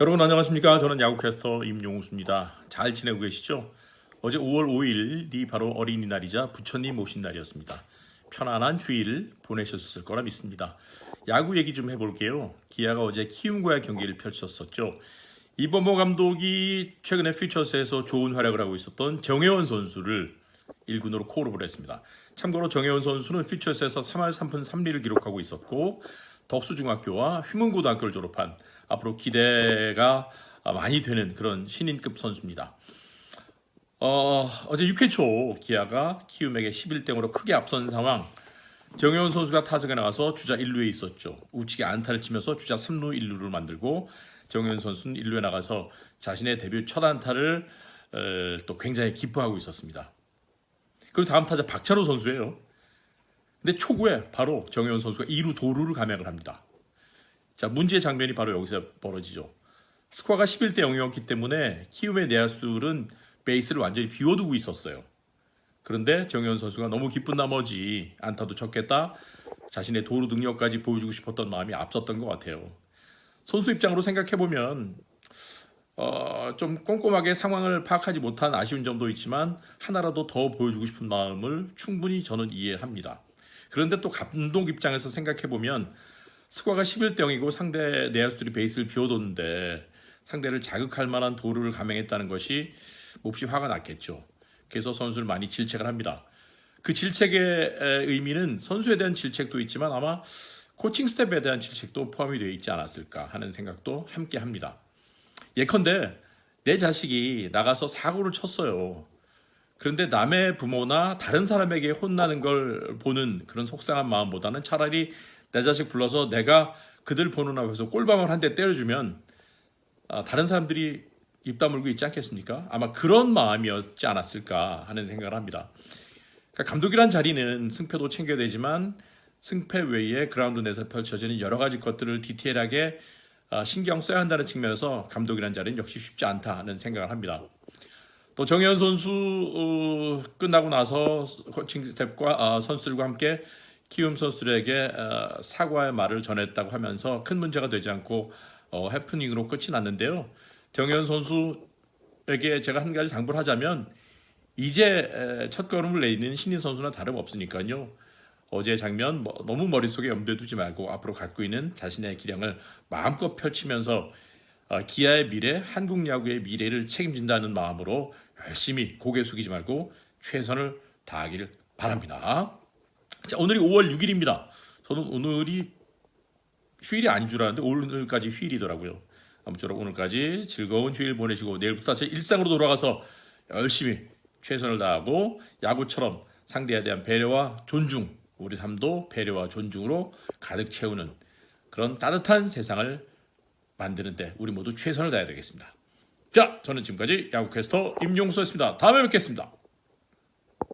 여러분 안녕하십니까? 저는 야구 캐스터 임용수입니다. 잘 지내고 계시죠? 어제 5월 5일이 바로 어린이날이자 부처님 오신 날이었습니다. 편안한 주일 보내셨을 거라 믿습니다. 야구 얘기 좀 해볼게요. 기아가 어제 키움과의 경기를 펼쳤었죠. 이범호 감독이 최근에 퓨처스에서 좋은 활약을 하고 있었던 정혜원 선수를 1군으로 콜업을 했습니다. 참고로 정혜원 선수는 퓨처스에서 3할 3푼 3리를 기록하고 있었고 덕수중학교와 휘문고등학교를 졸업한 앞으로 기대가 많이 되는 그런 신인급 선수입니다. 어, 어제 6회 초 기아가 키움에게 11대 0으로 크게 앞선 상황 정혜원 선수가 타석에 나가서 주자 1루에 있었죠. 우측에 안타를 치면서 주자 3루 1루를 만들고 정혜원 선수는 1루에 나가서 자신의 데뷔 첫 안타를 어, 또 굉장히 기뻐하고 있었습니다. 그리고 다음 타자 박찬호 선수예요. 근데 초구에 바로 정혜원 선수가 2루 도루를 감행을 합니다. 자, 문제의 장면이 바로 여기서 벌어지죠. 스코어가 11대 0이었기 때문에 키움의 내야수들은 베이스를 완전히 비워두고 있었어요. 그런데 정혜원 선수가 너무 기쁜 나머지 안타도 쳤겠다. 자신의 도루 능력까지 보여주고 싶었던 마음이 앞섰던 것 같아요. 선수 입장으로 생각해 보면 어, 좀 꼼꼼하게 상황을 파악하지 못한 아쉬운 점도 있지만 하나라도 더 보여주고 싶은 마음을 충분히 저는 이해합니다. 그런데 또 감독 입장에서 생각해 보면 스코어가 11대 0이고 상대 내야수들이 베이스를 비워뒀는데 상대를 자극할 만한 도루를 감행했다는 것이 몹시 화가 났겠죠. 그래서 선수를 많이 질책을 합니다. 그 질책의 의미는 선수에 대한 질책도 있지만 아마 코칭 스텝에 대한 질책도 포함이 되어 있지 않았을까 하는 생각도 함께 합니다. 예컨대 내 자식이 나가서 사고를 쳤어요. 그런데 남의 부모나 다른 사람에게 혼나는 걸 보는 그런 속상한 마음보다는 차라리 내 자식 불러서 내가 그들 보는 앞에서 꼴밤을 한 대 때려주면 아, 다른 사람들이 입 다물고 있지 않겠습니까? 아마 그런 마음이었지 않았을까 하는 생각을 합니다. 그러니까 감독이란 자리는 승패도 챙겨야 되지만 승패 외에 그라운드 내에서 펼쳐지는 여러 가지 것들을 디테일하게 아, 신경 써야 한다는 측면에서 감독이란 자리는 역시 쉽지 않다 하는 생각을 합니다. 또 정현 선수 어, 끝나고 나서 코칭 스텝과 아, 선수들과 함께 키움 선수들에게 어, 사과의 말을 전했다고 하면서 큰 문제가 되지 않고 어, 해프닝으로 끝이 났는데요. 정현 선수에게 제가 한 가지 당부를 하자면 이제 에, 첫 걸음을 내딛는 신인 선수나 다름없으니까요. 어제 장면 뭐, 너무 머릿속에 염두에 두지 말고 앞으로 갖고 있는 자신의 기량을 마음껏 펼치면서 어, 기아의 미래, 한국 야구의 미래를 책임진다는 마음으로 열심히 고개 숙이지 말고 최선을 다하기를 바랍니다. 자, 오늘이 5월 6일입니다. 저는 오늘이 휴일이 아닌 줄 알았는데 오늘까지 휴일이더라고요. 아무쪼록 오늘까지 즐거운 주일 보내시고 내일부터 다시 일상으로 돌아가서 열심히 최선을 다하고 야구처럼 상대에 대한 배려와 존중, 우리 삶도 배려와 존중으로 가득 채우는 그런 따뜻한 세상을 만드는데 우리 모두 최선을 다해야 되겠습니다. 자, 저는 지금까지 야구 캐스터 임용수였습니다. 다음에 뵙겠습니다.